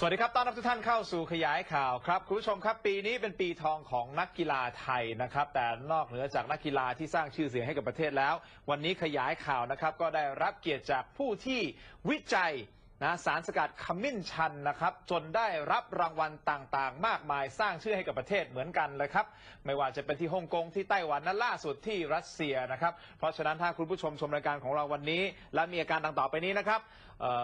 สวัสดีครับ ต้อนรับทุกท่านเข้าสู่ขยายข่าวครับ คุณผู้ชมครับ ปีนี้เป็นปีทองของนักกีฬาไทยนะครับ แต่นอกเหนือจากนักกีฬาที่สร้างชื่อเสียงให้กับประเทศแล้ว วันนี้ขยายข่าวนะครับ ก็ได้รับเกียรติจากผู้ที่วิจัยนะสารสกัดขมิ้นชันนะครับ จนได้รับรางวัลต่างๆ มากมายสร้างชื่อให้กับประเทศเหมือนกันเลยครับ ไม่ว่าจะเป็นที่ฮ่องกงที่ไต้หวันนั้นล่าสุดที่รัสเซียนะครับ เพราะฉะนั้นถ้าคุณผู้ชมชมรายการของเราวันนี้ และมีอาการดังต่อไปนี้นะครับ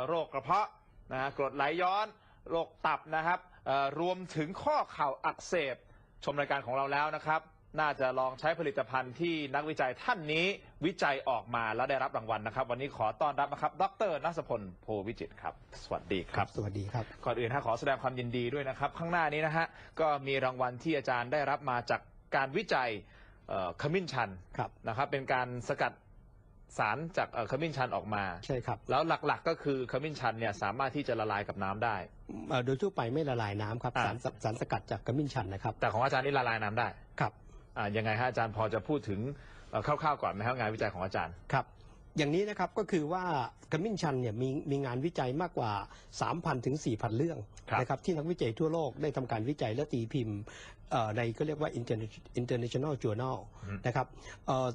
โรคกระเพาะนะฮะกรดไหลย้อน โรคตับนะครับเอ่อรวมถึงข้อเข่าอักเสบ ชมรายการของเราแล้วนะครับ น่าจะลองใช้ผลิตภัณฑ์ที่นักวิจัยท่านนี้วิจัยออกมาแล้วได้รับรางวัลนะครับ วันนี้ขอต้อนรับนะครับ ดรนัสพลโพวิจิตรครับ สวัสดีครับ สวัสดีครับ ก่อนอื่นถ้าขอแสดงความยินดีด้วยนะครับ ข้างหน้านี้นะฮะก็มีรางวัลที่อาจารย์ได้รับมาจากการวิจัยเอ่อขมิ้นชันครับนะครับเป็นการสกัด สารจากเอ่อขมิ้นชันออกมา ใช่ครับแล้วหลักๆ ก็คือขมิ้นชันเนี่ยสามารถที่จะละลายกับน้ำได้ เอ่อโดยทั่วไปไม่ละลายน้ำครับอ่า สารสสารสกัดจากกระมิ้นชันนะครับแต่ของอาจารย์นี่ละลายน้ำได้ครับ อ่ายังไงฮะอาจารย์พอจะพูดถึงเอ่อคร่าวๆก่อนไหมครับงานวิจัยของอาจารย์ ครับ อย่างนี้นะครับก็คือว่ากระมิ้นชันเนี่ยมีมีงานวิจัยมากกว่า 3,000 ถึง 4,000 เรื่องครับ นะครับที่นักวิจัยทั่วโลกได้ทำการวิจัยและตีพิมพ์เอ่อในก็เรียกว่า Interna- international journal นะครับเอ่อ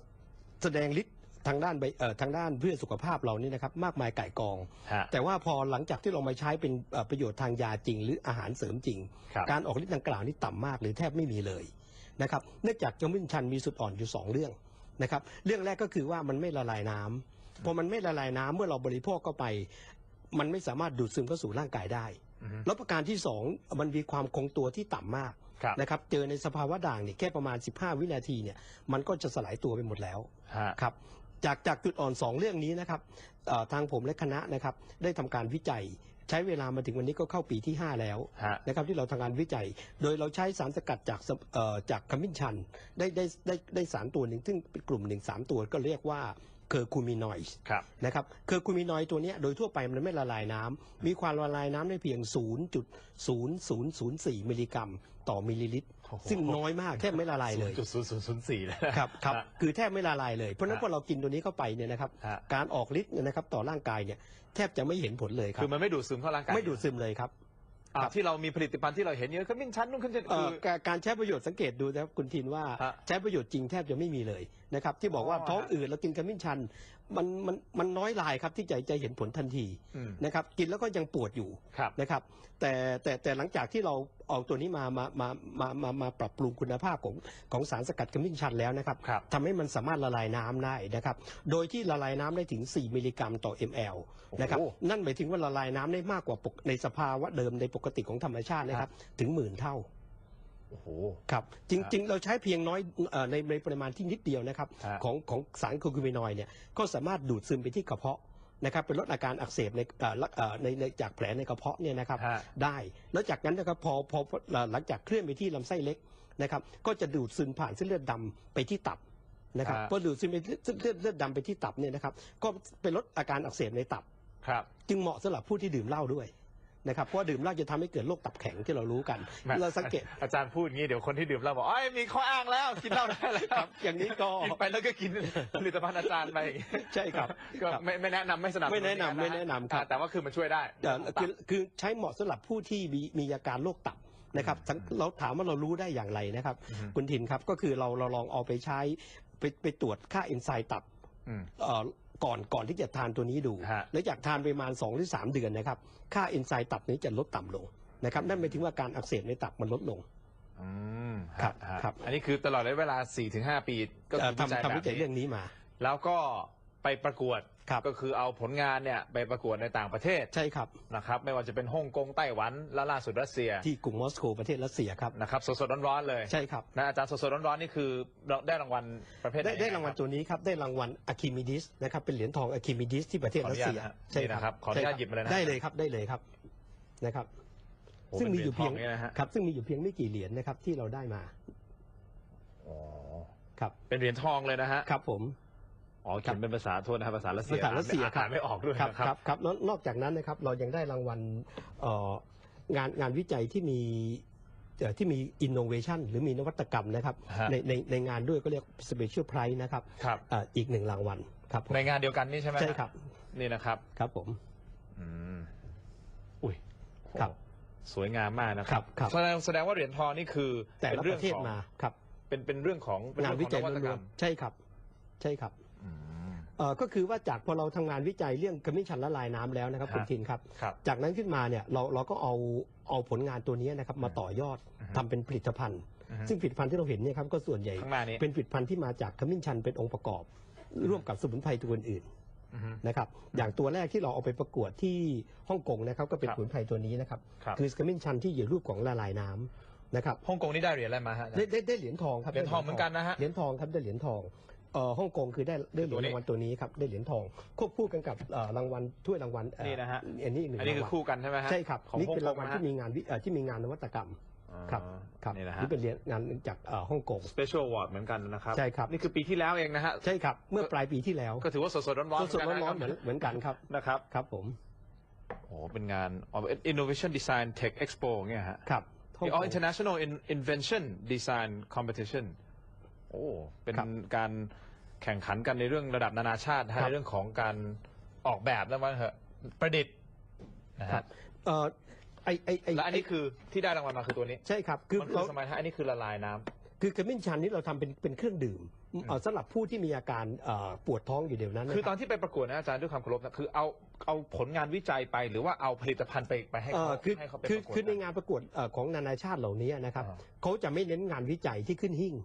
แสดงฤทธิ์ ทางด้านใบเอ่อทางด้านเพื่อสุขภาพเรานี่นะครับมากมายก่ายกอง ฮะ แต่ว่าพอหลังจากที่เรามาใช้เป็นเอ่อประโยชน์ทางยาจริง หรืออาหารเสริมจริง ครับ การออกฤทธิ์ดังกล่าวนี่ต่ำมากหรือแทบไม่มีเลยนะครับเนื่องจากจมิ้นชันมีสุดอ่อนอยู่2เรื่องนะครับเรื่องแรกก็คือว่ามันไม่ละลายน้ำพอมันไม่ละลายน้ำเมื่อเราบริโภคเข้าไป มันไม่สามารถดูดซึมเข้าสู่ร่างกายได้ อือฮึแล้วประการที่2มันมีความคงตัวที่ต่ำมากครับนะครับเจอในสภาวะด่างเนี่ยแค่ประมาณ 15 วินาทีเนี่ยมันก็จะสลายตัวไปหมดแล้ว ฮะ ครับ จากจากจุดอ่อน 2 เรื่องนี้นะครับเอ่อทางผมและคณะนะครับได้ทำการวิจัยใช้เวลามาถึงวันนี้ก็เข้าปีที่ 5 แล้วฮะนะครับที่เราทำการวิจัย โดยเราใช้สารสกัดจากสเอ่อจากขมิ้นชันได้ได้ได้ได้สารตัวหนึ่งซึ่งเป็นกลุ่มหนึ่งสามตัวก็เรียกว่า เคอร์คูมินอยด์ครับ นะครับเคอร์คูมินอยด์ตัวเนี้ยโดยทั่วไปมันไม่ละลายน้ำมีความละลายน้ำได้เพียง 0.0004 มิลลิกรัม ต่อมิลลิลิตรโอ้โหซึ่งน้อยมากแทบไม่ละลายเลยจุดศูนย์ศูนย์ศูนย์สี่เลยครับครับฮะคือแทบไม่ละลายเลย เพราะฉะนั้นฮะพอเรากินตัวนี้เข้าไปเนี่ยนะครับฮะการออกฤทธิ์เนี่ยนะครับต่อร่างกายเนี่ยแทบจะไม่เห็นผลเลยครัคืบอมันไม่ดูดซึมเข้าร่างกายไม่ดูดซึมเลยครับอ่าครับที่เรามีผลิตภัณฑ์ที่เราเห็นเยอะขมิ้นชันนู่นขมิ้นชันเอ่คืออการการใช้ประโยชน์สังเกตดูนะครับคุณทินว่าฮะใช้ประโยชน์จริงแทบจะไม่มีเลย นะครับที่บอกว่าอ๋อท้องฮะอืดแล้วกินขมิ้นชัน มันมันมันน้อยรายครับที่จะจะเห็นผลทันทีอืมนะครับกินแล้วก็ยังปวดอยู่ครับ นะครับแต่แต่แต่หลังจากที่เราเอาตัวนี้มามามามามามาปรับปรุงคุณภาพของของสารสกัดขมิ้นชันแล้วนะครับ ครับ ทำให้มันสามารถละลายน้ำได้นะครับ โดยที่ละลายน้ำได้ถึง 4 มิลลิกรัมต่อ ml นะครับ โอ้โหนั่นหมายถึงว่าละลายน้ำได้มากกว่าปกในสภาวะเดิมในปกติของธรรมชาตินะครับ ถึงหมื่นเท่า โอ้โห ครับ จริง ๆ เราใช้เพียงน้อยเอ่อในในปริมาณที่นิดเดียวนะครับ ฮะ ของของสารโคคูมินอยด์เนี่ยก็สามารถดูดซึมไปที่กระเพาะนะครับเป็นลดอาการอักเสบในเอ่อละเอ่อในในจากแผลในกระเพาะเนี่ยนะครับ ฮะ ได้แล้วจากนั้นนะครับพอพอพอหลังจากเคลื่อนไปที่ลำไส้เล็กนะครับก็จะดูดซึมผ่านเส้นเลือดดำไปที่ตับนะครับฮะ พอดูดซึมไปเส้นเลือดเลือดดำไปที่ตับเนี่ยนะครับก็ไปลดอาการอักเสบในตับ ครับ จึงเหมาะสำหรับผู้ที่ดื่มเหล้าด้วย นะครับเพราะว่าดื่มเหล้าจะทำให้เกิดโรคตับแข็งที่เรารู้กันแหม่เราสังเกตอาจารย์พูดอย่างนี้เดี๋ยวคนที่ดื่มเหล้าบอกอ๋อมีข้ออ้างแล้วกินเหล้าได้แล้วครับ อย่างนี้ก็กินไปแล้วก็กินผลิตภัณฑ์อาจารย์ไปใช่ครับก็ครับไม่ไม่แนะนำไม่สนับสนุนไม่แนะนำไม่แนะนำครับอ่าแต่ว่าคือมันช่วยได้เอ่อคือคือใช้เหมาะสำหรับผู้ที่มีมีอาการโรคตับนะครับสังเราถามว่าเรารู้ได้อย่างไรนะครับอือฮึคุณทินครับก็คือเราเราลองเอาไปใช้ไปไปตรวจค่าเอนไซม์ตับอืมเอ่อ ก่อนก่อนที่จะทานตัวนี้ดู ฮะ แล้วจากทานไปประมาณ 2 หรือ 3 เดือนนะครับ ค่าเอนไซม์ตับนี้จะลดต่ำลงนะครับ นั่นหมายถึงว่าการอักเสบในตับมันลดลง อืมครับฮะครับ อันนี้คือตลอดระยะเวลา 4-5 ปีก็เอ่คืออทำทำวิจัยแบบเรื่องนี้มา แล้วก็ไปประกวด ครับก็คือเอาผลงานเนี่ยไปประกวดในต่างประเทศใช่ครับนะครับไม่ว่าจะเป็นฮ่องกงไต้หวันและล่าสุดรัสเซียที่กรุงมอสโกประเทศรัสเซียครับนะครับสดๆร้อนๆเลยใช่ครับนะอาจารย์สดๆร้อนๆนี่คือได้รางวัลประเภทหนได้ได้รางวัลตัวนี้ครับได้รางวัลอะคิมิดิสนะครับเป็นเหรียญทองอะคิมิดิสที่ประเทศขออรันุสญาตเซียนะฮะใช่นี่นะครับขออนุญาตหยิบมาเลยนะได้เลยครับได้เลยครับนะครับโอ้ซึ่งมีอยู่เพียงป็นหรีญทนี่นะฮะครับซึ่งมีอยู่เพียงไม่กี่เหรียญนะครับที่เราได้มาอ๋อครับเป็นเหรียญทองเลยนะฮะครับผม อ๋อเขียนเป็นภาษาโทษนะครับภาษารัสเซียภาษารัสเซียอ่านไม่ออกด้วยครับนะครับครับแล้วนอกจากนั้นนะครับเรายังได้รางวัลเอ่องานงานวิจัยที่มีเอ่อที่มีอินโนเวชันหรือมีนวัตกรรมนะครับฮะในในในงานด้วยก็เรียก Special Prize นะครับครับเอ่ออีกหนึ่งรางวัลครับผมในงานเดียวกันนี่ใช่ไหมฮะใช่ครับนี่นะครับครับผมอืมอุ้ยครับโสวยงามมากนะครับครับแสดงแสดงว่าเหรียญทองนี่คือแต่เป็นละปเรื่องระเทศของมาครับ เป็นเป็นเรื่องของเป็งานเรื่วิอจัยขอวัตกรล้รวนมๆใช่ครับ ใช่ครับอืมเอ่อ ก็คือว่าจากพอเราทำงานวิจัยเรื่องกระมิ้นชันละลายน้ำแล้วนะครับฮะคุณทินครับครับจากนั้นขึ้นมาเนี่ยเราเราก็เอาเอาผลงานตัวนี้นะครับมาต่อยอดอือฮึทำเป็นผลิตภัณฑ์อือฮึซึ่งผลิตภัณฑ์ที่เราเห็นเนี่ยครับก็ส่วนใหญ่ข้างหน้านี้เป็นผลิตภัณฑ์ที่มาจากขมิ้นชันเป็นองค์ประกอบ ร่วมกับสมุนไพรตัวอื่นอือฮึๆนะครับอย่างตัวแรกที่เราเอาไปประกวดที่ฮ่องกงนะครับก็เป็นครับสมุนไพรตัวนี้นะครับครับคือขมิ้นชันที่อยู่รูปของละลายน้ำนะครับฮ่องกงนี่ได้เหรียญอะไรมาฮะอาจารได้ย์ได้ได้เหรียญทองครับเหรียญทองเหมือนกันนะฮะเหรียญทองครับได้เหรียญทอง เอ่อฮ่องกงคือได้ได้เหรียญตัวนี้รางวัลตัวนี้ครับได้เหรียญทอง ควบคู่กันกับเอ่อรางวัลถ้วยรางวัลเอ่อนี่นะฮะ อันนี้อีกหนึ่งอันนี้คือรางวัลคู่กันใช่ไหมฮะใช่ครับของนี่ฮ่องเป็นกรางงวัลนะฮะที่มีงานวิเอ่อที่มีงานนวัตกรรม ครับอ๋อครับนี่นะฮะนี่เป็นเหรียญงานจากเอ่อฮ่องกง Special Award เหมือนกันนะครับ ใช่ครับ นี่คือปีที่แล้วเองนะฮะ ใช่ครับ เมื่อปลายปีที่แล้วก็ถือว่าสดๆร้อนๆสดๆเหมืกัะร้อนๆเหมือนเหมือนกันครับนะครับ ครับผมโอ้โหเป็นงานอ๋อ Innovation Design Tech Expo เงี้ยฮะครับฮ่องอ๋อ กง International In- Invention Design Competition โอ้เป็นครับการแข่งขันกันในเรื่องระดับนานาชาตินะครัฮะบในเรื่องของการออกแบบนะว่าเถอะประดิษฐ์นะครัฮะบเอ่อไอไอไอและอันนี้คือที่ได้รางวัลมาคือตัวนี้ใช่ครับ คือมันคืเราอสมัยฮะอันนี้คือละลายน้ำ คือกระมิ้นชันนี่เราทำเป็นเป็นเครื่องดื่มเอ่อสำหรับผู้ที่มีอาการเอ่อปวดท้องอยู่เดี๋ยวนั้นนะคือรับตอนที่ไปประกวดนะอาจารย์ด้วยความเคารพนะคือเอาเอาผลงานวิจัยไป หรือว่าเอาผลิตภัณฑ์ไปไปให้เอ่เขาอคือให้เขาไปคือประกวด คือในงานประกวดเอ่อของนานาชาติเหล่านี้นะครับอ่า เขาจะไม่เน้นงานวิจัยที่ขึ้นหิ่ง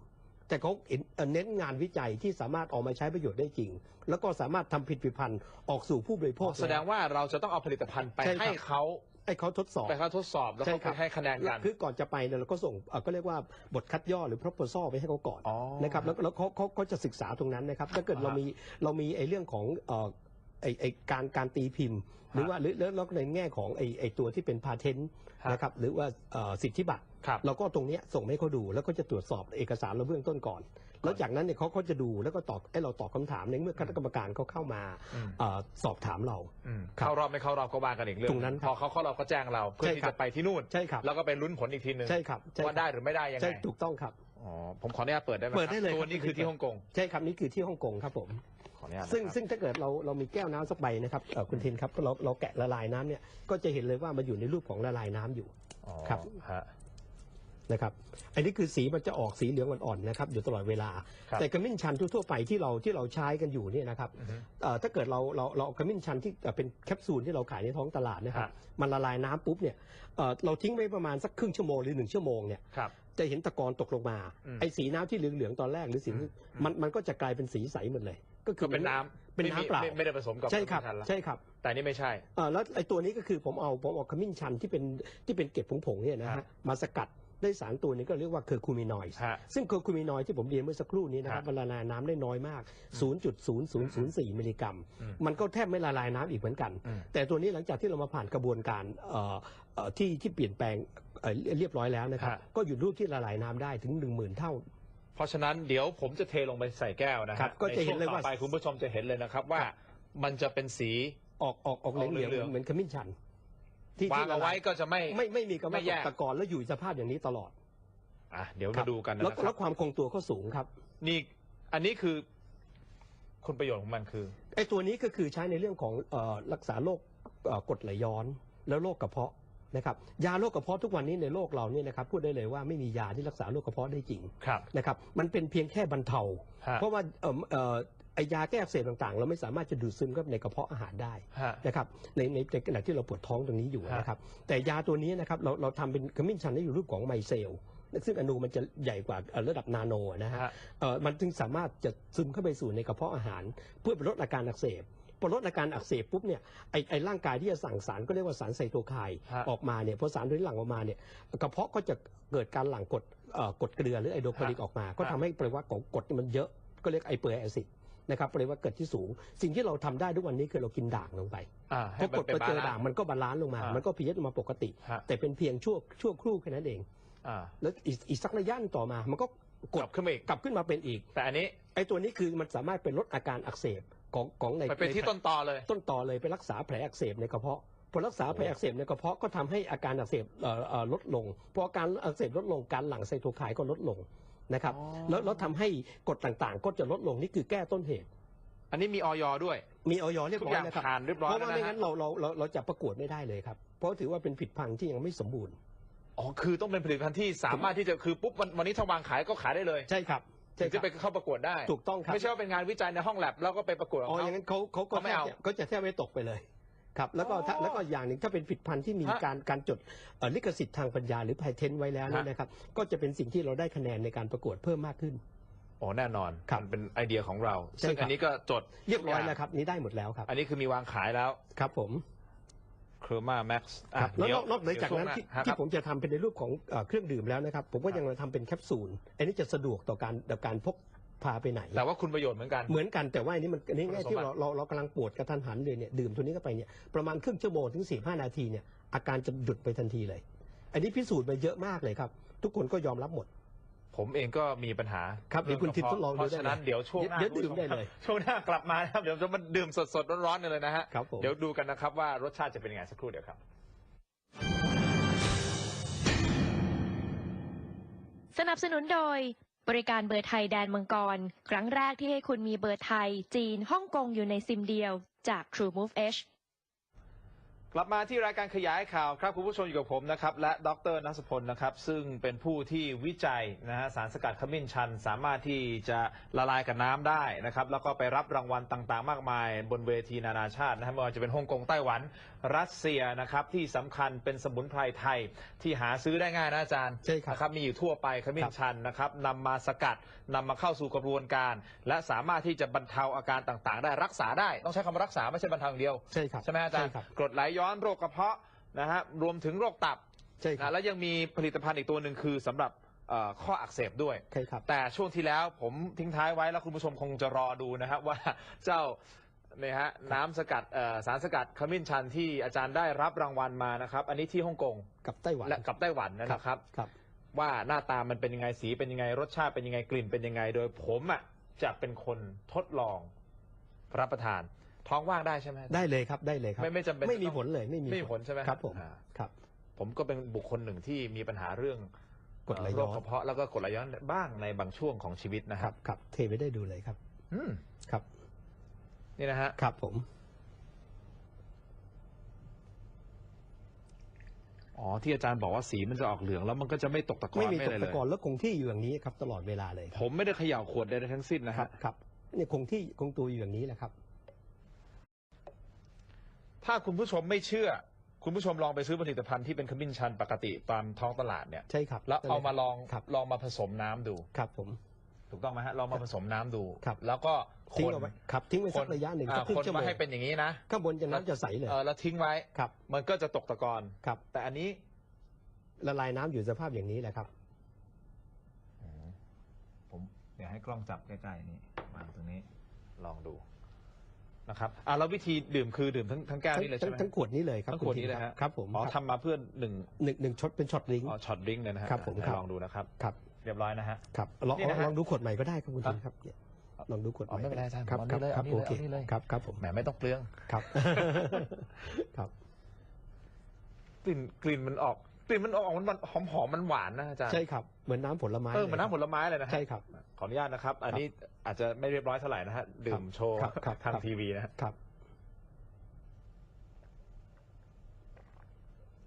แต่เขาเน้นเอ่อเน้นงานวิจัยที่สามารถออกมาใช้ประโยชน์ได้จริง แล้วก็สามารถทำผลิตภัณฑ์ออกสู่ผู้บริโภคแสดงว่าเราจะต้องเอาผลิตภัณฑ์ไปใช่ครับให้เขาให้เขาทดสอบไปเขาทดสอบแล้วใช่เขาครับไปให้คะแนนกันคือก่อนจะไปเนี่ยเราก็ส่งเอ่อก็เรียกว่าบทคัดย่อหรือ proposal ไปให้เขาก่อนอ๋อนะครับแล้วแล้วเขาเขาเขาจะศึกษาตรงนั้นนะครับ ถ้าเกิดอ่าเรามีเรามีไอ้เรื่องของเอ่อไอ้ไอ้การการตีพิมพ์ หรือว่าหรือแล้วแล้วในแง่ของไอ้ไอ้ตัวที่เป็นพาเทนต์ฮะนะครับหรือว่าเอ่อสิทธิบัตร ครับเราก็ตรงเนี้ยส่งให้เขาดูแล้วก็จะตรวจสอบเอกสารเราเบื้องต้นก่อน แล้วจากนั้นเนี่ยเขาก็จะดูแล้วก็ตอบให้เราตอบคำถามในเมื่อคณะกรรมการเขาเข้ามาอืม เอ่อสอบถามเรา อืมครับเข้ารอบไม่เข้ารอบก็ว่ากันอีกเรื่องตรงนั้นครับพอเขาเข้ารอบก็แจ้งเราเพื่อใช่ที่ครับ จะไปที่นู่น ใช่ครับ แล้วก็ไปลุ้นผลอีกทีหนึ่งใช่ครับใช่ว่าคได้รับหรือไม่ได้ยังไงใช่ถูกต้องครับ อ๋อผมขออนุญาตเปิดได้ไหมเปิดได้เลยตัวครับนี้คือที่ฮ่องกงใช่ครับนี่คือที่ฮ่องกงครับผม ขออนุญาตซึ่งนะครับซึ่งถ้าเกิดเราเรามีแก้วน้ำสักใบนะครับเอ่อคุณทินครับเราเราแกะละลายน้ำเนี่ยก็จะเห็นเลยว่ามันอยู่ในรูปของละลายน้ำอยู่ อ๋อครับ ฮะ นะครับ อันนี้คือสีมันจะออกสีเหลืองอ่อนๆนะครับอยู่ตลอดเวลา ครับแต่กระมิ้นชันทั่วๆไปที่เราที่เราใช้กันอยู่เนี่ยนะครับอือฮึเอ่อถ้าเกิดเราเราเราเอากระมิ้นชันที่เอ่อเป็นแคปซูลที่เราขายในท้องตลาดนะครับ ฮะ มันละลายน้ำปุ๊บเนี่ยเอ่อเราทิ้งไว้ประมาณสักครึ่งชั่วโมงหรือหนึ่งชั่วโมงเนี่ย ครับ จะเห็นตะกอนตกลงมา อืมไอ้สีน้ำที่เหลืองๆตอนแรกหรือสีอืม มันมันก็จะกลายเป็นสีใสหมดเลย ก็คืคืออเป็นน้ำเป็นน้ำเปล่า ไม่ไม่ไม่ได้ผสมกับใช่ครับน้ำตาลละใช่ครับแต่นี่ไม่ใช่ เอ่อแล้วไอ้ตัวนี้ก็คือผมเอาผมเอาขมิ้นชันที่เป็นที่เป็นเกล็ดผงๆเนี่ยนะครัฮะบมาสกัด ได้สารตัวนี้ก็เรียกว่าเคอร์คูมินอยด์ฮะ ซึ่งเคอร์คูมินอยด์ที่ผมเรียนเมื่อสักครู่นี้นะครับครับมันละลายน้ำได้น้อยมาก 0.0004 มิลลิกรัม อืมมันก็แทบไม่ละลายน้ำอีกเหมือนกัน อืม แต่ตัวนี้หลังจากที่เรามาผ่านกระบวนการเอ่อเอ่อที่ที่เปลี่ยนแปลงเอ่อเรียบร้อยแล้วนะครับฮะ ก็อยู่รูปที่ละลายน้ำได้ถึง 1 0,000 เท่า เพราะฉะนั้นเดี๋ยวผมจะเทลงไปใส่แก้วนะฮะครับก็จะเห็นเลยว่าใช่งต่อไปคุณผู้ชมจะเห็นเลยนะครับว่า มันจะเป็นสี ออกออกออกเหลืองออกเหลืเหลือองงเหมือนขมิ้นชัน ที่วางที่ละเอาลาไว้ยก็จะไม่ไม่ไม่มีกำไม่ว่าแยตกกตะกอนแล้วอยู่สภาพอย่างนี้ตลอดอะเดี๋ยวครัมาบดูกันนะแล้วคแล้รัวบความคงตัวก็สูงครับ นี่อันนี้คือคุณประโยชน์ของมันคือไอ้ตัวนี้ก็คือใช้ในเรื่องของเอ่อรักษาโรคเอ่อกรดไหลย้อนแล้วโรคกระเพาะนะครับยาโรคกระเพาะทุกวันนี้ในโลกเราเนี่ยนะครับพูดได้เลยว่าไม่มียาที่รักษาโรคกระเพาะได้จริงครับนะครับมันเป็นเพียงแค่บรรเทาฮะเพราะว่าเอ่อเอ่อ ไอยาแก้อักเสบต่างๆ เราไม่สามารถจะดูดซึมเข้าไปในกระเพาะอาหารได้ฮะ นะครับในในในขณะที่เราปวดท้องตรงนี้อยู่ฮะ นะครับแต่ยาตัวนี้นะครับเราเราทำเป็นขมิ้นชันได้อยู่รูปของไมเซลซึ่งอนูมันจะใหญ่กว่าเอ่อระดับนาโนนะฮะ ฮะ เอ่อมันจึงสามารถจะซึมเข้าไปสู่ในกระเพาะอาหาร เพื่อไปลดอาการอักเสบพอลดอาการอักเสบปุ๊บเนี่ยไอไอร่างกายที่จะสั่งสารก็เรียกว่าสารไซโตไคน์ฮะออกมาเนี่ยพอสารตัวนี้หลั่งออกมาเนี่ยกระเพาะก็จะเกิดการหลั่งกรดเอ่อกรดเกลือหรือไอโดรคลิกฮะออกมา ก็ทำให้ปริมาณของกรดนี่มันเยอะก็เรียกไอเปอร์แอซิด นะครับปริมาณเกิดที่สูง สิ่งที่เราทำได้ทุกวันนี้คือเรากินด่างลงไปอ่าพให้อมันกดเป็นไปเจอบาลาด่างมันก็บาลานซ์ลงมาอ่ามัมันก็พีเอมาปกติฮะแต่เป็นเพียงชั่วชั่วครู่แค่นั้นเองอ่าแล้วอีกอีกสักระยะหนึ่งต่อมามันก็กกดลับขึ้นมาอีกกลับขึ้นมาเป็นอีก แต่อันนี้ไอ้ตัวนี้คือมันสามารถเป็นลดอาการอักเสบของของในไปเป็นที่ใต้นตอเลย ต้นต่อเลยไปรักษาแผลอักเสบในกระเพาะพอรักษาแผลอักเสบในกระเพาะก็ทำให้อาการอักเสบเอ่อเอ่อลดลงพออาการอักเสบลดลงการหลั่งไซโตไคน์ก็ลดลง นะครับ อ๋อ แล้วแล้วทำให้กรดต่างๆ ก็จะลดลงนี่คือแก้ต้นเหตุ อันนี้มีออยด้วย มีออยเรียบทุกร้ออย่างยนะครับ ผ่านเรียบร้อยเพราะแล้วว่านะไม่ฮะงั้นเราเราเราเราจะประกวดไม่ได้เลยครับ เพราะถือว่าเป็นผลิดพังที่ยังไม่สมบูรณ์ อ๋อคือต้องเป็นผลิตภัณฑ์ที่สามารถที่จะคือปุ๊บวันวันนี้ถ้าวางขายก็ขายได้เลยใช่ครับถึใช่งคจะรับไปเข้าประกวดได้ ถูกต้องครับไม่ใช่ว่าเป็นงานวิจัยในห้องแลบแล้วก็ไปประกวดของอ๋ออเขา ย่างนั้นเขาเขาก็เขาไม่แทบเอา จะก็จะแทบไม่ตกไปเลย ครับแล้วก็ถ้าอ๋อแล้วก็อย่างหนึ่งถ้าเป็นผลิดพันธุ์ที่มีฮะการการจดเอ่อลิขสิทธิ์ทางปัญญาหรือ p พเทนไว้แล้วเนี่ยฮะ นะครับก็จะเป็นสิ่งที่เราได้คะแนนในการประกวดเพิ่มมากขึ้น อ๋อแน่นอนครับมันเป็นไอเดียของเรา ใช่ซึ่งครับ อันนี้ก็จดเรียบร้อยแล้วครับนี้ได้หมดแล้วครับอันนี้คือมีวางขายแล้ว ครับผม c r o m a Max อะครับแล้วเดี๋นยอกนอกเหนือจากนั้นที่ฮะคที่รับผมจะทำเป็นในรูปของเอ่อเครื่องดื่มแล้วนะครับ ผมก็ยังมาทำเป็นแคปซูล อันนี้จะสะดวกต่อการต่อการพก พาไปไหน แต่ว่าคุณประโยชน์เหมือนกัน เหมือนกันแต่ว่าอันนี้มันอันนี้คุณง่ายสมที่บัติเราเราเรากำลังปวดกระทันหันเลยเนี่ยดื่มตัวนี้เข้าไปเนี่ยประมาณครึ่งชั่วโมงถึงสี่ห้านาทีเนี่ยอาการจะหยุดไปทันทีเลย อันนี้พิสูจน์มาเยอะมากเลยครับ ทุกคนก็ยอมรับหมด ผมเองก็มีปัญหาครับเดี๋ยวคุณทิพย์ทดลองดูเพราะฉะนั้นได้เลยเดี๋ยวช่วงหน้าเดี๋ยวดื่มได้เลยช่วงหน้ากลับมานะครับเดี๋ยวจะมาดื่มสดๆร้อนๆกันเลยนะฮะครับผมเดี๋ยวดูกันนะครับว่ารสชาติจะเป็นยังไงสักครู่เดียวครับสนับสนุนโดย บริการเบอร์ไทยแดนมังกร ครั้งแรกที่ให้คุณมีเบอร์ไทย จีน ฮ่องกงอยู่ในซิมเดียว จาก TrueMove H กลับมาที่รายการขยายข่าวครับคุณผู้ชมอยู่กับผมนะครับและดรนัสพลนะครับซึ่งเป็นผู้ที่วิจัยนะฮะสารสกัดขมิ้นชัน สามารถที่จะละลายกับน้ำได้นะครับแล้วก็ไปรับรางวัลต่างๆ มากมาย บนเวทีนานาชาตินะครับไม่ว่าจะเป็นฮ่องกงไต้หวัน รัสเซียนะครับที่สำคัญเป็นสมุนไพรไทยที่หาซื้อได้ง่ายนะอาจารย์ใช่ครับนะครับมีอยู่ทั่วไปขมิ้นชันนะครับนำมาสกัดนำมาเข้าสู่กระบวนการ และสามารถที่จะบรรเทาอาการต่างๆ ได้รักษาได้ต้องใช้คำว่ารักษาไม่ใช่บรรเทาอย่างเดียวใช่ครับใช่ไหมอาจารย์ใช่ครับกรดไหลย้อนโรคกระเพาะนะฮะรวมถึงโรคตับใช่ครันะบแล้วยังมีผลิตภัณฑ์อีกตัวหนึ่งคือสำหรับเอ่อข้ออักเสบด้วย ใช่ครับ แต่ช่วงที่แล้วผมทิ้งท้ายไว้แล้วคุณผู้ชมคงจะรอดูนะครับว่าเจ้าเนี่ยฮะน้ำสกัดเอ่อสารสกัดขมิ้นชันที่อาจารย์ได้รับรางวัลมานะครับ อันนี้ที่ฮ่องกงกับไต้หวันและกับไต้หวันนะครับ ครับ ว่าหน้าตามันเป็นยังไงสีเป็นยังไง รสชาติเป็นยังไงกลิ่นเป็นยังไง โดยผมอะจะเป็นคนทดลองรับประทาน ท้องว่างได้ใช่ไหมได้เลยครับได้เลยครับไม่ไม่จำเป็นไม่มีต้องผลเลยไม่มีไม่มีผลใช่ไหมครับผมอ่าครับ ผมก็เป็นบุคคลหนึ่งที่มีปัญหาเรื่องกรดไหลโรย้คอนกระเพาะแล้วก็กรดไหลย้อนบ้างในบางช่วงของชีวิตนะคครัรับบครับเทไปได้ดูเลยครับ อืมครับ นี่นะฮะครับผมอ๋อที่อาจารย์บอกว่าสีมันจะออกเหลืองแล้วมันก็จะไม่ตกตะกอนไม่มีไม่ตอะไรกเลตะยกอนแล้วคงที่อยู่อย่างนี้ครับตลอดเวลาเลยคผรับมไม่ได้เขย่าขวดใดๆทั้งสิ้นนะครัฮะบครับเนี่ยคงที่คงตัวอยู่อย่างนี้แหละครับ ถ้าคุณผู้ชมไม่เชื่อ คุณผู้ชมลองไปซื้อผลิตภัณฑ์ที่เป็นขมิ้นชันปกติตามท้องตลาดเนี่ย ใช่ครับแล้วเอามาลองครับลองมาผสมน้ำดู ครับผม ถูกต้องไหมฮะลองมาผสมน้ำดู ครับ แล้วก็คทิ้งนเอาไว้ครับทิ้งไว้สักระยะหนึ่งอ่าสักครึ่คนงชั่วโมมางให้เป็นอย่างนี้นะข้างบนจะน้ำจะใสเลยเออแล้วทิ้งไว้ ครับมันก็จะตกตะกอน ครับ แต่อันนี้ละลายน้ำอยู่สภาพอย่างนี้แหละครับ ผมเดี๋ยวให้กล้องจับใกล้ๆนี่วางตรงนี้ลองดู นะครับอ่าแล้ววิธีดื่มคือดื่มทั้งทั้งแก้วทั้งนี่เลยทั้ใช่งไหม ทั้งขวดนี้เลยครับทั้งขวดณทินี้พเลยย์ฮะ ครับผมอ๋อครับทำมาเพื่อหนึ่งหนึ่งหนึ่งช็อตเป็นช็อตลิงก์ อ๋อช็อตดริงก์เลยนะฮะครับผมอะครับ ลองดูนะครับ ครับเรียบร้อยนะฮะ ครับลองนี่นะฮะลองดูขวดใหม่ก็ได้ครับคุณทิพย์ครับเนี่ยลองดูขวดใหอ๋อม่ไม่เป็นไรอาจารย์ครับเอาคนี่รับเลยครับเอานี่เลยเอานี่เลย ครับครับผมแหมไม่ต้องเปลือง ครับ ครับ กลิ่นกลิ่นมันออก กลิ่นมันออกมันหอมหอมมันหวานนะอาจารย์ใช่ครับ เหมือนน้ำผลไม้เออเหมันน้ำผลไม้เลยนะฮะใช่ครับ ขออนุญาตนะครับ อันนี้อาจจะไม่เรียบร้อยเท่าไหร่นะฮะดื่มโชว์ครับครับทางครับ ทีวีนะฮะครับ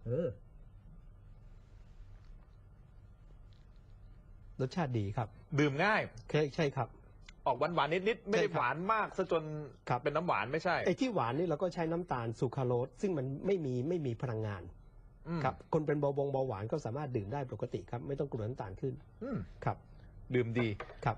เออ รสชาติดีครับดื่มง่าย ใช่ใช่ครับ ออกหวานหวานนิดนิดๆไม่ได้ใช่ครับ หวานมากซะจนครับเป็นน้ำหวานไม่ใช่ไอ้ที่หวานนี่เราก็ใช้น้ำตาลซูคราโรสซึ่งมันไม่มีไม่มีพลังงานอืม ครับคนเป็นเบาบงเบาหวานก็สามารถดื่มได้ปกติครับ ไม่ต้องกลัวน้ำตาลขึ้นอืมครับดื่มดีครับ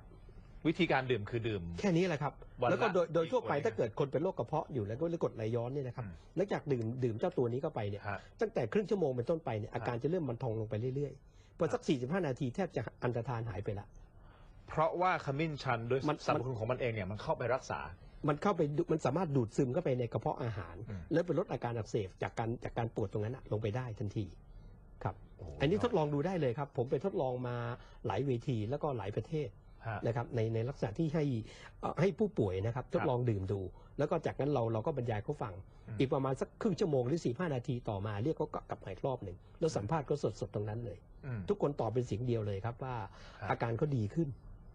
วิธีการดื่มคือดื่ม แค่นี้แหละครับ วันละแล้วก็โดยโดยกี่ทั่วไปขวดถ้าเกิดคนเป็นโรคกระเพาะอยู่แล้วก็กรดไหลย้อนเนี่ยนะครับอืม หลังจากดื่มดื่มเจ้าตัวนี้เข้าไปเนี่ย ฮะ ตั้งแต่ครึ่งชั่วโมงเป็นต้นไปเนี่ยอาการจะเริ่มบรรทงลงไปเรื่อยๆพอสัก 45 นาทีแทบจะอันตรธานหายไปละ เพราะว่าขมิ้นชันโดยมัน สรรพคุณของมันเองเนี่ยมันเข้าไปรักษา มันเข้าไปดูมันสามารถดูดซึมเข้าไปในกระเพาะอาหาร อืม แล้วไปลดอาการอักเสบจากการจากการปวดตรงนั้นอะลงไปได้ทันทีครับ โโหอันนี้ทดลองดูได้เลยครับ ผมไปทดลองมาหลายเวทีแล้วก็หลายประเทศฮะ นะครับในในลักษณะที่ให้เอ่อให้ผู้ป่วยนะครับ ทดลองดื่มดู แล้วก็จากนั้นเราเราก็บรรยายเขาฟัง อืม อีกประมาณสักครึ่งชั่วโมงหรือสี่ห้านาทีต่อมาเรียกเขากลับมาอีกรอบหนึ่งแล้วสัมภาษณ์ก็สดสดๆตรงนั้นเลย อืม ทุกคนตอบเป็นเสียงเดียวเลยครับว่าครับ อาการเขาดีขึ้น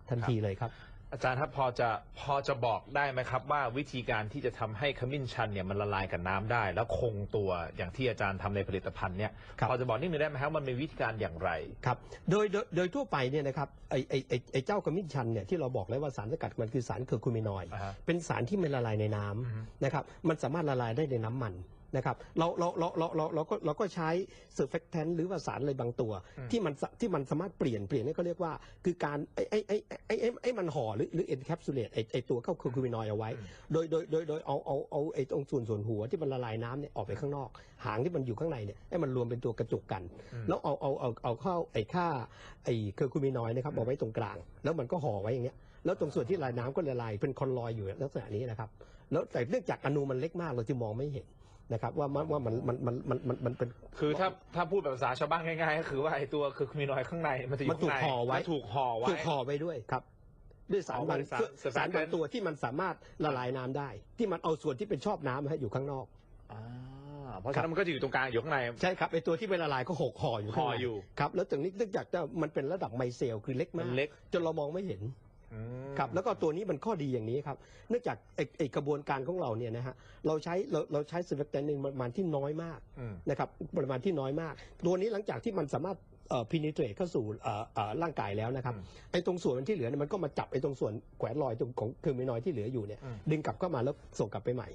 ทันทีเลยครับ อาจารย์ครับพอจะพอจะบอกได้ไหมครับ ว่าวิธีการที่จะทำให้ขมิ้นชันเนี่ยมันละลายกับน้ำได้ แล้วคงตัวอย่างที่อาจารย์ทำในผลิตภัณฑ์เนี่ยครับ พอจะบอกนิดนึงได้ไหมครับมันมีวิธีการอย่างไร ครับโดยโดยโดยทั่วไปเนี่ยนะครับไอไอไอไอเจ้ากระมิ้นชันเนี่ยที่เราบอกแล้วว่าสารสกัดมันคือสารเคอร์คูมินอยด์อ่าฮะเป็นสารที่มันละลายในน้ำอือฮึ นะครับมันสามารถละลายได้ในน้ำมัน นะครับเราเราเราเราเราเราก็เราก็ใช้เซอร์เฟกแทนหรือว่าสารอะไรบางตัว ที่มันสะที่มันสามารถเปลี่ยนเปลี่ยนนี่ก็เรียกว่า คือการไอไอไอไอไอไอมันห่อหรือหรือเอ็นแคปซูลเลตไอไอตัวเข้าเคอร์คูมินอยด์เอาไว้ โดยโดยโดยโดยเอาเอาเอาไอ้ตรงส่วนส่วนหัวที่มันละลายน้ำเนี่ยออกไปข้างนอก หางที่มันอยู่ข้างในเนี่ยให้มันรวมเป็นตัวกระจุกกันอืมแล้วเอาเอาเอาเอาเข้าไอ้ค่าไอ้เคอร์คูมินอยด์นะครับเอาไว้ตรงกลาง แล้วมันก็ห่อไว้อย่างเงี้ยแล้วตรงส่วนที่ละลายน้ำก็ละลายเป็นคอนลอยอยู่ลักษณะนี้นะครับแล้วแต่เนื่องจากอนูมันเล็กมากเราจะมองไม่เห็น นะครับว่ามันว่ามันมันมันมันมันมันเป็น คือถ้าถ้าพูดแบบภาษาชาวบ้านง่ายๆก็คือว่าไอ้ตัวคือมีนอยข้างในมันจะอยู่มันถูกข้างในห่อไว้ มันถูกห่อไว้ ถูกห่อไปด้วยครับ ด้วยสารห่อไว้บางด้วยสารสารสารบางตัวที่มันสามารถละลายน้ำได้ ที่มันเอาส่วนที่เป็นชอบน้ำให้อยู่ข้างนอก อ่าเพราะฉะนั้นมันก็จะอยู่ตรงกลางอยู่ข้างใน ใช่ครับไอตัวที่เป็นละลายก็หกห่ออยู่ข้างห่อในอยู่ ครับแล้วจากนี้เนื่องจากจะมันเป็นระดับไมเซลคือเล็กมัมานกเล็ก จนเรามองไม่เห็นอืม ครับแล้วก็ตัวนี้มันข้อดีอย่างนี้ครับ เนื่องจากไอไอกระบวนการของเราเนี่ยนะฮะเราใช้เราเราใช้สเปกแตนในปริมาณที่น้อยมากอืมนะครับปริมาณที่น้อยมาก ตัวนี้หลังจากที่มันสามารถเอ่อพินิเตรตเข้าสู่เอ่อเอ่อร่างกายแล้วนะครับอืมไอ้ตรงส่วนที่เหลือเนี่ยมันก็มาจับไอ้ตรงส่วนแขวนรอยตรงของเคอร์มินอยด์ที่เหลืออยู่เนี่ยอืมดึงกลับเข้ามาแล้วส่งกลับไปใหม่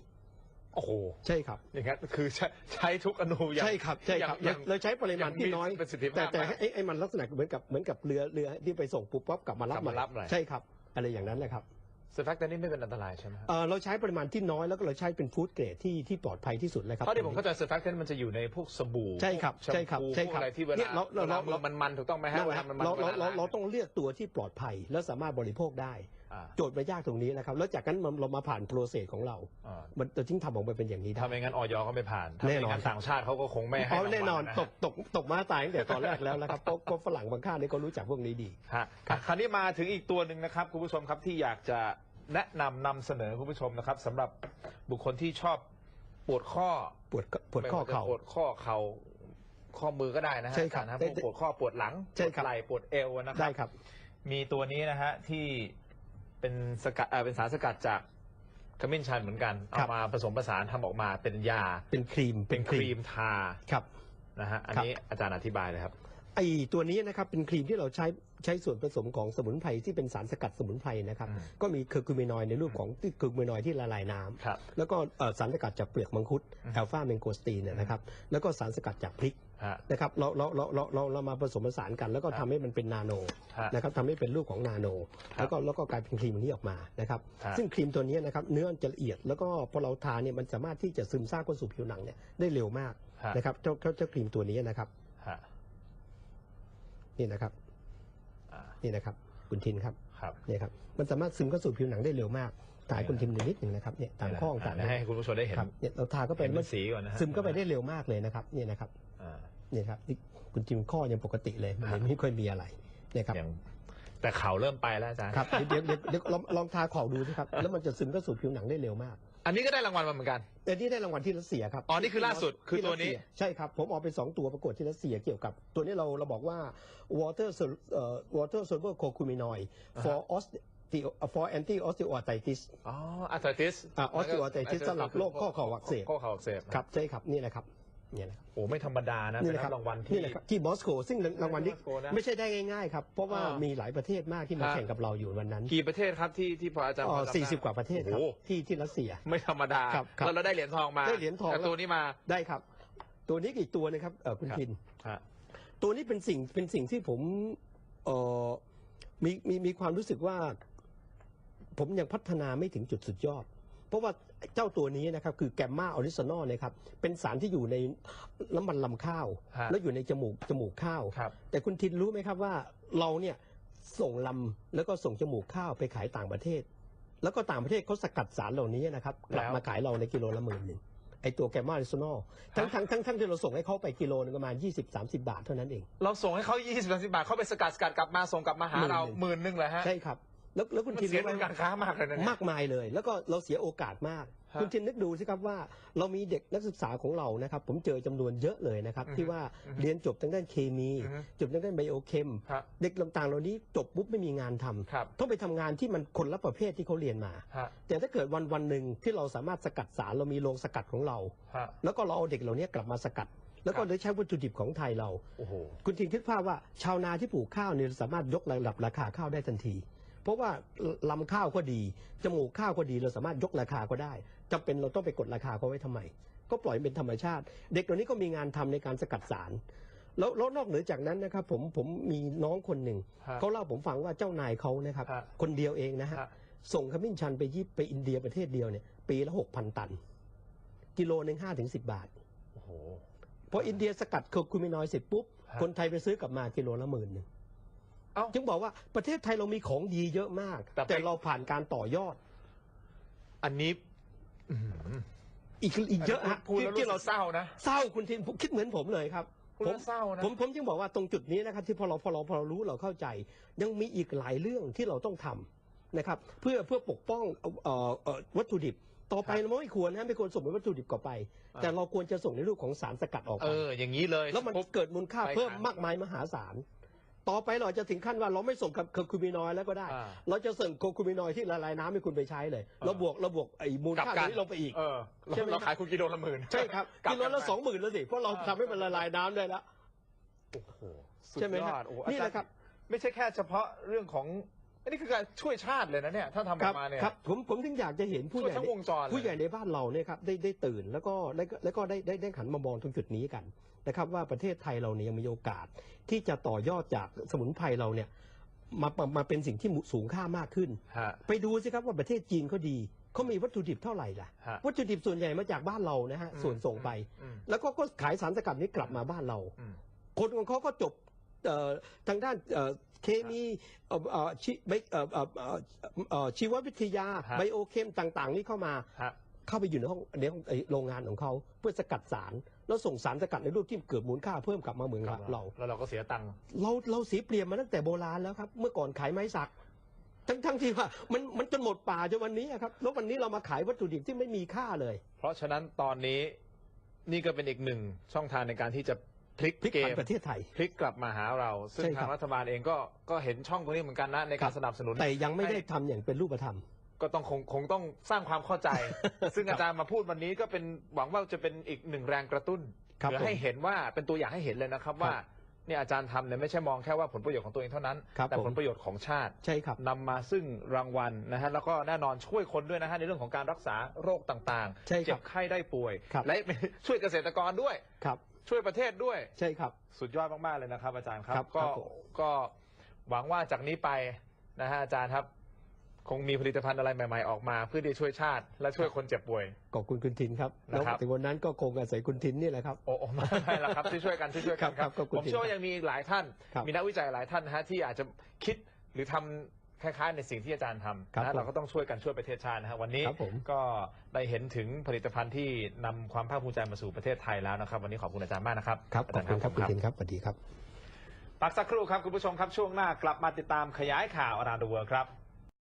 โอ้โหใช่ครับอย่างนั้นคือใช้ใช้ทุกอนูอย่างใช่ครับใช่ครับอย่างเราใช้ปริมาณที่น้อย ประสิทธิภาพแต่แต่มากให้ไอ้ไอ้มันลักษณะเหมือนกับเหมือนกับเรือเรือที่ไปส่งปุ๊บปั๊บกลับมารับกลับมารับหน่อยใช่ครับอะไรอย่างนั้นแหละครับเซฟแฟกต์นี่ไม่เป็นอันตรายใช่ไหมครับเอ่อเราใช้ปริมาณที่น้อยแล้วก็เราใช้เป็นฟู้ดเกรดที่ที่ปลอดภัยที่สุดเลยครับเพราะที่ผมเข้าใจเซฟแฟกต์มันจะอยู่ในพวกสบู่ใช่ครับพวกใช่ครับแชมพูใช่ครับพวกอะไรที่เวเนี่ลายเราเราเวลาเรามันมันๆถูกต้องไหมฮะนั่นเวแหลาละมันมันเราเราวลเราเราล้งต้องเลือกตัวที่ปลอดภัย และสามารถบริโภคได้อ่า โจทย์ไม่ยากตรงนี้นะครับ แล้วจากนั้นมันเรามาผ่านโปรเซสของเรา อ่ามันจะทิ้งทำออกมาเป็นอย่างนี้ได้ ถ้าไม่งั้นออยก็ไม่ผ่าน ถ้าแน่ไม่นอน งั้นต่างชาติเขาก็คงไม่ให้อ๋อรางวัลแน่นอนนะตกตกตกมาตายตั้งแต่ตอนแรกแล้วนะครับเพราะเพราะฝรั่งบางค่ายนี่ก็รู้จักพวกนี้ดี ฮะอะคราวนี้มาถึงอีกตัวหนึ่งนะครับคุณผู้ชมครับที่อยากจะแนะนำนำเสนอคุณผู้ชมนะครับสำหรับบุคคลที่ชอบปวดข้อปวดปวดข้อเข่า ไม่ว่จะปวดข้อเข่าข้อมือก็ได้นะฮะใช่ครับนะได้พวกปวดข้อปวดหลังใช่ปวดครับ ไหล่ปวดเอวนะคได้รับครับ มีตัวนี้นะฮะที่ เป็นสกัดเอ่อเป็นสารสกัดจากขมิ้นชันเหมือนกันครัเอาบมาผสมผสานทำออกมาเป็นยา เป็นครีมเป็นครีมทา ครับ นะฮะ อันครับนี้อาจารย์อธิบายเลยครับ ไอตัวนี้นะครับเป็นครีมที่เราใช้ใช้ส่วนผสมของสมุนไพรที่เป็นสารสกัดสมุนไพรนะครับอืม ก็มีเคอร์คูมินอยด์ในรูปของที่เคอร์คูมินอยด์ที่ละลายน้ำครับ แล้วก็เอ่อสารสกัดจากเปลือกมังคุดอืม แอลฟาเมนโกสตีนเนี่ยนะครับแล้วก็สารสกัดจากพริก ฮะ นะครับเราเราเราเราเราเรามาผสมผสานกัน แล้วก็ครับทำให้มันเป็นนาโนฮะนะครับทำให้เป็นรูปของนาโน ครับแล้วก็แล้วก็กลายเป็นครีมอันนี้ออกมานะครับฮะ ซึ่งครีมตัวนี้นะครับเนื้อมันจะละเอียดแล้วก็พอเราทาเนี่ยมันสามารถที่จะซึมซาบเข้าสู่ผิวหนังเนี่ยได้เร็วมากฮะนะครับเจ้าเจ้าเจ้าครีมตัวนี้นะครับฮะนี่นะครับอ่านี่นะครับคุณทินครับครับเนี่ยครับมันสามารถซึมเข้าสู่ผิวหนังได้เร็วมากถ่ายคุณทินนิดหนึ่งนะครับเนี่ยตามข้อต่างนะให้คุณผู้ชมได้เห็นครับเนี่ยเราทาก็ไปเห็นมัเป็นนสีก่อนนะฮะซึมเข้าไปได้เร็วมากเลยนะครับเนี่ยนะครับอ่า เนี่ยครับนี่คุณทิมข้อยังปกติเลยมันไม่ค่อยมีอะไรเนี่ยครับอย่างแต่เข่าเริ่มไปแล้วอาจารย์ครับเดี๋ยวเดี๋ยวเดี๋ยวลองลองทาขอบดูสิครับ แล้วมันจะซึมเข้าสู่ผิวหนังได้เร็วมาก อันนี้ก็ได้รางวัลมาเหมือนกันแต่นี่ได้รางวัลที่รัสเซียครับอ๋อนี่คือล่าสุดคือตัวนี้ที่รัสเซียใช่ครับ ผมเอาไปสองตัวประกวดที่รัสเซียเกี่ยวกับ ตัวนี้เราเราบอกว่า water sol- เอ่อ water soluble curcuminoid for osteo for anti osteoarthritis อ๋ออาร์ติสอ่า osteoarthritis สำหรับโรคข้อเข่าอักเสบข้อเข่าอักเสบครับใช่ครับนี่นะครับ เนี่ยนะครับโอ้ไม่ธรรมดานะนี่เป็นนะครับรางวัลที่ นี่นะครับที่มอสโกซึ่งรางวัลนี้มอสโกนะไม่ใช่ได้ง่ายๆครับ เพราะว่าอ่ามีมีหลายประเทศมากที่มาฮะ แข่งกับเราอยู่วันนั้นกี่ประเทศครับที่ที่พออาจารย์พอจำได้สี่สิบกว่าประเทศครับโอ้โหที่ที่รัสเซีย ไม่ธรรมดาครับครับแล้วเราได้เหรียญทองมาได้เหรียญทอง แต่ตัวนี้มาได้ครับ ตัวนี้อีกตัวนะครับเออคุณครับทิน ฮะ ตัวนี้เป็นสิ่งเป็นสิ่งที่ผมเออมีมีมีความรู้สึกว่า ผมยังพัฒนาไม่ถึงจุดสุดยอด เพราะว่าเจ้าตัวนี้นะครับคือแกมมาออริซานอลนะครับเป็นสารที่อยู่ในน้ำมันลำข้าว ฮะแล้วอยู่ในจมูกจมูกข้าว ครับ แต่คุณทินรู้ไหมครับว่าเราเนี่ยส่งลำแล้วก็ส่งจมูกข้าวไปขายต่างประเทศ แล้วก็ต่างประเทศเขาสกัดสารเหล่านี้นะครับกลับแล้วมาขายเราในกิโลละหมื่นหนึ่งไอตัวแกมมาออริซานอลทั้งทั้งทั้งทั้งที่เราส่งให้เขาไปกิโลนึงประมาณ 20-30 บาทเท่านั้นเอง เราส่งให้เขา20 30บาทเขาไปสกัดสกัดกลับมาส่งกลับมาหาเราหมื่นหนึ่งเลยฮะ ใช่ครับ แล้วแล้วคุณมันทินเสียรู้ไหมเงินการค้ามากเลยนะเนี่ย มากมายเลย แล้วก็เราเสียโอกาสมาก ฮะคุณทินนึกดูสิครับว่าเรามีเด็กนักศึกษาของเรานะครับ ผมเจอจำนวนเยอะเลยนะครับ อือฮึที่ว่าอือฮึเรียนจบทางด้านเคมี อือฮึ จบทางด้านไบโอเคมครับเด็กต่างๆเหล่านี้จบปุ๊บไม่มีงานทำครับต้องไปทำงานที่มันคนละประเภทที่เขาเรียนมา ฮะแต่ถ้าเกิดวันวันหนึ่งที่เราสามารถสกัดสารเรามีโรงสกัดของเรา ฮะ แล้วก็เราเอาเด็กเหล่านี้กลับมาสกัด แล้วก็ครับได้ใช้วัตถุดิบของไทยเรา โอ้โห คุณทินคิดภาพว่าชาวนาที่ปลูกข้าวเนี่ยสามารถยกระดับราคาข้าวได้ทันที เพราะว่าลำข้าวก็ดี จมูกข้าวก็ดีเราสามารถยกราคาก็ได้จำเป็นเราต้องไปกดราคาเขาไว้ทำไม ก็ปล่อยเป็นธรรมชาติ เด็กเหล่านี้ก็มีงานทำในการสกัดสารแล้วแล้วนอกเหนือจากนั้นนะครับผมผมมีน้องคนหนึ่งฮะเขาเล่าผมฟังว่าเจ้านายเขานะครับฮะคนเดียวเองนะฮะฮะส่งขมิ้นชันไปยิปไปอินเดียประเทศเดียวเนี่ยปีละหกพันตัน กิโลหนึ่งห้าถึงสิบบาทโอ้โหพออินเดียสกัดเคอร์คูมินอยด์เสร็จปุ๊บฮะคนไทยไปซื้อกลับมากิโลละหมื่นหนึ่ง เอ้า จึงบอกว่าประเทศไทยเรามีของดีเยอะมาก แต่ไป แต่เราผ่านการต่อยอด อันนี้อื้อหืออีกอีกเยอะฮะพูดที่แล้วที่รู้เราสึกเศร้านะ เศร้าคุณทินผมคิดเหมือนผมเลยครับพูดผแล้มวเศร้านะ ผมผมจึงบอกว่าตรงจุดนี้นะครับที่พอเราพอเราพอเรารู้เราเข้าใจ ยังมีอีกหลายเรื่องที่เราต้องทำนะครับ เพื่อเพื่อปกป้องเอ่อเอ่อวัตถุดิบ ต่อไปครับเราไม่ควรนะไม่ควรส่งเป็นวัตถุดิบก่อไป อ่า แต่เราควรจะส่งในรูปของสารสกัดออกเอไปอ อย่างนี้เลยแล้วมันปุ๊บ เกิดมูลค่าไปเพิ่มขายมากมายมหาศาล ต่อไปเราจะถึงขั้นว่าเราไม่ส่งกับเคอร์คูมินอยด์แล้วก็ได้ อ่าเราจะส่งโคคูมินอยด์ที่ละลายน้ำให้คุณไปใช้เลย เราบวกเราบวกไอ้มูลกลับค่ากัตรนงนี้ลงไปอีก เออใช่ไหม เราขายคุณกิโลละหมื่น ใช่ครับกลับกิโลกัละนไป สองหมื่นแล้วสิเพราะเราเออทำให้มันละลายน้ำได้แล้วโอ้โหสุดใช่ไหมยครัอบดโอ้โหนี่แหละครับอาจาไม่ใช่แค่เฉพาะเรื่องของ อันนี้คือการช่วยชาติเลยนะเนี่ย ถ้าทำอคอรับกมาเนี่ยครับผมผมถึงอยากจะเห็นผู้ช่วยใหญ่ทั้งวงจรเลย ผู้ใหญ่ในบ้านเราเนี่ยครับได้ได้ตื่นแล้วก็แล้วก็แล้วก็ได้ได้ได้หันมามองตรงจุดนี้กัน นะครับว่าประเทศไทยเราเนี่ยยังมีโอกาส ที่จะต่อยอดจากสมุนไพรเราเนี่ยมามามาเป็นสิ่งที่สูงค่ามากขึ้น ฮะ ไปดูสิครับว่าประเทศจีนเขาดีเขามีวัตถุดิบเท่าไหร่ล่ะ ฮะ วัตถุดิบส่วนใหญ่มาจากบ้านเรานะฮะอืม ส่วนส่งไป อืม แล้วก็ก็ขายสารสกัดนี้กลับมาบ้านเรา อืม คนของเขาก็จบเอ่อทางด้านเอ่อเคมีเอ่อเอ่อชีไบเอ่อเอ่อเอ่อเอ่อชีววิทยาฮะ ไบโอเคมต่างๆ นี่เข้ามา ฮะ เข้าไปอยู่ในห้องในห้องไอ้โรงงานของเขาเพื่อสกัดสาร แล้วส่งสารสกัดในรูปที่เกิดมูลค่าเพิ่มกลับมาเมืองเรา แล้วเราก็เสียตังค์เราเราเสียเปรียบมาตั้งแต่โบราณแล้วครับ เมื่อก่อนขายไม้สัก ทั้งทั้งที่ว่ามันมันจนหมดป่าจนวันนี้อะครับ แล้ววันนี้เรามาขายวัตถุดิบที่ไม่มีค่าเลย เพราะฉะนั้นตอนนี้นี่ก็เป็นอีกหนึ่งช่องทางในการที่จะพลิกพลิกเกผันมประเทศไทยพลิกกลับมาหาเรา ซึ่งใช่ครับทางรัฐบาลเองก็ก็เห็นช่องตรงนี้เหมือนกันนะในครัการบสนับสนุนแต่ยังไม่ได้ให้ทำอย่างเป็นรูปธรรม ก็ต้องคงคงต้องสร้างความเข้าใจ ซึ่งอาจารย์มาพูดวันนี้ก็เป็นหวังว่าจะเป็นอีกหนึ่งแรงกระตุ้นครับเพื่อให้ผมเห็นว่าเป็นตัวอย่างให้เห็นเลยนะครับว่าเนี่ยอาจารย์ทำเนี่ยไม่ใช่มองแค่ว่าผลประโยชน์ของตัวเองเท่านั้นครับแต่ผมผลประโยชน์ของชาติใช่ครับนำมาซึ่งรางวัลนะฮะแล้วก็แน่นอนช่วยคนด้วยนะฮะในเรื่องของการรักษาโรคต่างใช่ๆครับเจ็บไข้ได้ป่วยครับและช่วยเกษตรกรด้วยครับ ช่วยประเทศด้วยใช่ครับ สุดยอดมากๆเลยนะครับ อาจารย์ครับครับก็ครับผมก็หวังว่าจากนี้ไปนะฮะอาจารย์ครับ คงมีผลิตภัณฑ์อะไรใหม่ ๆ ออกมา เพื่อที่จะช่วยชาติ และช่วยคนเจ็บป่วย ขอบคุณคุณทินครับนะแล้วครับ ถึงวันนั้นก็คงอาศัยคุณทินนี่แหละครับ โอ้โอ้ไม่ไม่ละครับที่ช่วยกันที่ช่วยกันคครัรับบขอบคุณผมเชื่อว่ายังมีอีกหลายท่าน ครับ มีนักวิจัยหลายท่านนะฮะที่อาจจะคิดหรือทำคล้ายๆในสิ่งที่อาจารย์ทำครับนะผมเราก็ต้องช่วยกันช่วยประเทศชาตินะฮะวันนี้ครับผม ก็ได้เห็นถึงผลิตภัณฑ์ที่นำความภาคภูมิใจมาสู่ประเทศไทยแล้วนะครับ วันนี้ขอบคุณอาจารย์มากนะครับครับอาขจาอบรย์คุณครับขคุณณทินครับสวัสดีครับ พักสักครู่ครับคุณผู้ชมครับช่วงหน้ากลับมาติดตามขยายข่าว around the world ครับ